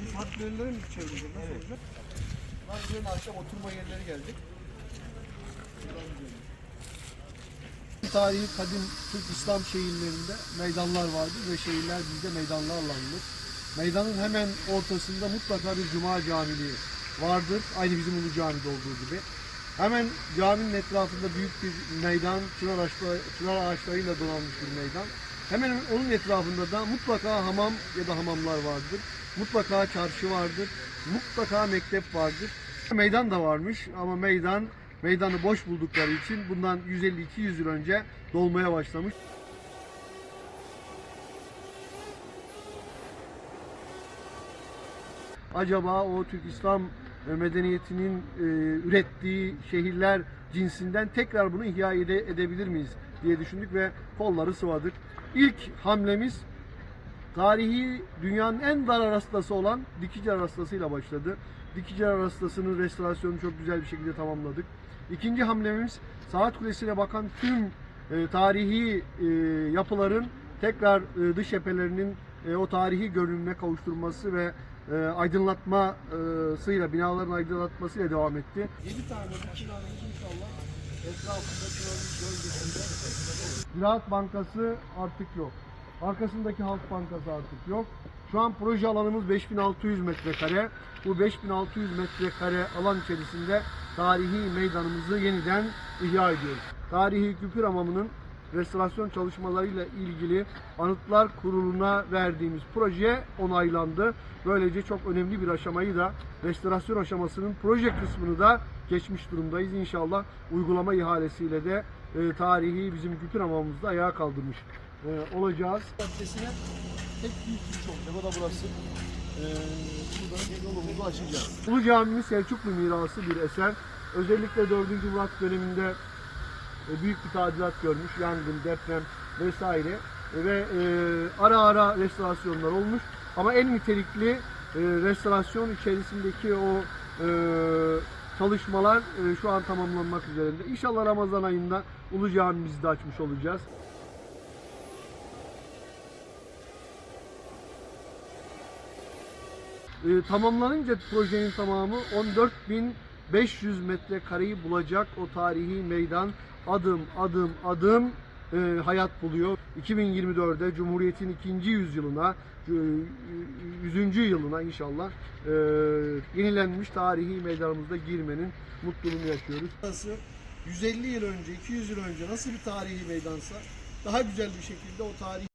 Bu farklı yerlere mi çevirecek? Nasıl olacak? Lan akşam oturma yerleri gelecek. Tarihi kadim Türk İslam şehirlerinde meydanlar vardır ve şehirler bizde meydanlarla anılır. Meydanın hemen ortasında mutlaka bir cuma camiliği vardır. Aynı bizim Ulu Cami'de olduğu gibi. Hemen caminin etrafında büyük bir meydan, çınar, ağaçları, çınar ağaçlarıyla donanmış bir meydan. Hemen onun etrafında da mutlaka hamam ya da hamamlar vardır. Mutlaka çarşı vardır. Mutlaka mektep vardır. Meydan da varmış ama meydan meydanı boş buldukları için bundan 150-200 yıl önce dolmaya başlamış. acaba o Türk İslam medeniyetinin e, ürettiği şehirler cinsinden tekrar bunu ihya ede- edebilir miyiz diye düşündük ve kolları sıvadık. İlk hamlemiz tarihi dünyanın en dar arastası olan Dikici Arastası'yla başladı. Dikici Arastası'nın restorasyonunu çok güzel bir şekilde tamamladık. İkinci hamlemiz Saat Kulesi'ne bakan tüm e, tarihi e, yapıların tekrar e, dış cephelerinin e, o tarihi görünümüne kavuşturması ve e, aydınlatmasıyla, binaların aydınlatmasıyla devam etti. 7 tane bu binanın inşallah Ziraat Bankası artık yok. Arkasındaki Halk Bankası artık yok. Şu an proje alanımız 5600 metrekare. Bu 5600 metrekare alan içerisinde tarihi meydanımızı yeniden ihya ediyoruz. Tarihi Küpür Hamamı'nın restorasyon çalışmalarıyla ilgili Anıtlar Kurulu'na verdiğimiz proje onaylandı. Böylece çok önemli bir aşamayı da restorasyon aşamasının proje kısmını da geçmiş durumdayız. İnşallah uygulama ihalesiyle de e, tarihi bizim Küpür Hamamımızda ayağa kaldırmış e, olacağız. Caddesine tek büyük giriş olacak. O da burası. E, buradan yolumuzu açacağız. Ulu Camimiz Selçuklu mirası bir eser. Özellikle 4. Murat döneminde e, büyük bir tadilat görmüş. Yangın, deprem vesaire. E, Ve e, ara ara restorasyonlar olmuş. Ama en nitelikli e, restorasyon içerisindeki o e, çalışmalar e, şu an tamamlanmak üzerinde. İnşallah Ramazan ayında Ulu Camimizi de açmış olacağız. E, tamamlanınca projenin tamamı 14.500 metrekareyi bulacak o tarihi meydan adım adım adım e, hayat buluyor. 2024'de Cumhuriyet'in ikinci yüzyılına, e, 100. yılına inşallah e, yenilenmiş tarihi meydanımızda girmenin mutluluğunu yaşıyoruz. Burası 150 yıl önce, 200 yıl önce nasıl bir tarihi meydansa daha güzel bir şekilde o tarihi